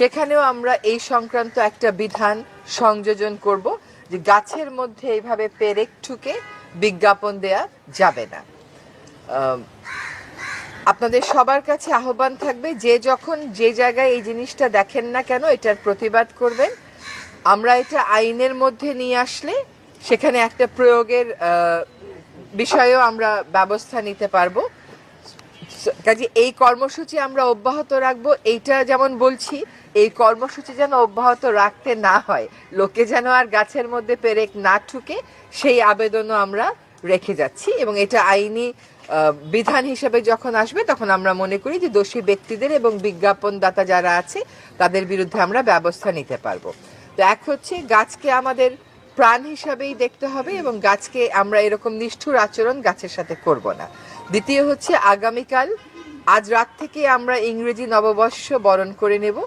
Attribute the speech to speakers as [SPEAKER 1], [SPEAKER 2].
[SPEAKER 1] সেখানেও আমরা এই সংক্রান্ত একটা বিধান সংযোজন করব যে গাছের মধ্যে এইভাবে পেরেক ঠুকে বিজ্ঞাপন দেয়া যাবে না। আপনাদের সবার কাছে আহ্বান থাকবে যে যখন যে জায়গায় এই জিনিসটা দেখেন না কেন এটার প্রতিবাদ করবেন, আমরা এটা আইনের মধ্যে নিয়ে আসলে সেখানে একটা প্রয়োগের বিষয়েও আমরা ব্যবস্থা নিতে পারব। কাজে এই কর্মসূচি আমরা অব্যাহত রাখব, এইটা যেমন বলছি, এই কর্মসূচি যেন অব্যাহত রাখতে না হয়, লোকে যেন আর গাছের মধ্যে পেরেক না ঠুকে, সেই আবেদনও আমরা রেখে যাচ্ছি এবং এটা আইনি বিধান হিসেবে যখন আসবে তখন আমরা মনে করি যে দোষী ব্যক্তিদের এবং বিজ্ঞাপনদাতা যারা আছে তাদের বিরুদ্ধে আমরা ব্যবস্থা নিতে পারব। তো এক হচ্ছে গাছকে আমাদের প্রাণ হিসাবেই দেখতে হবে এবং গাছকে আমরা এরকম নিষ্ঠুর আচরণ গাছের সাথে করব না। দ্বিতীয় হচ্ছে আগামীকাল, আজ রাত থেকে আমরা ইংরেজি নববর্ষ বরণ করে নেব।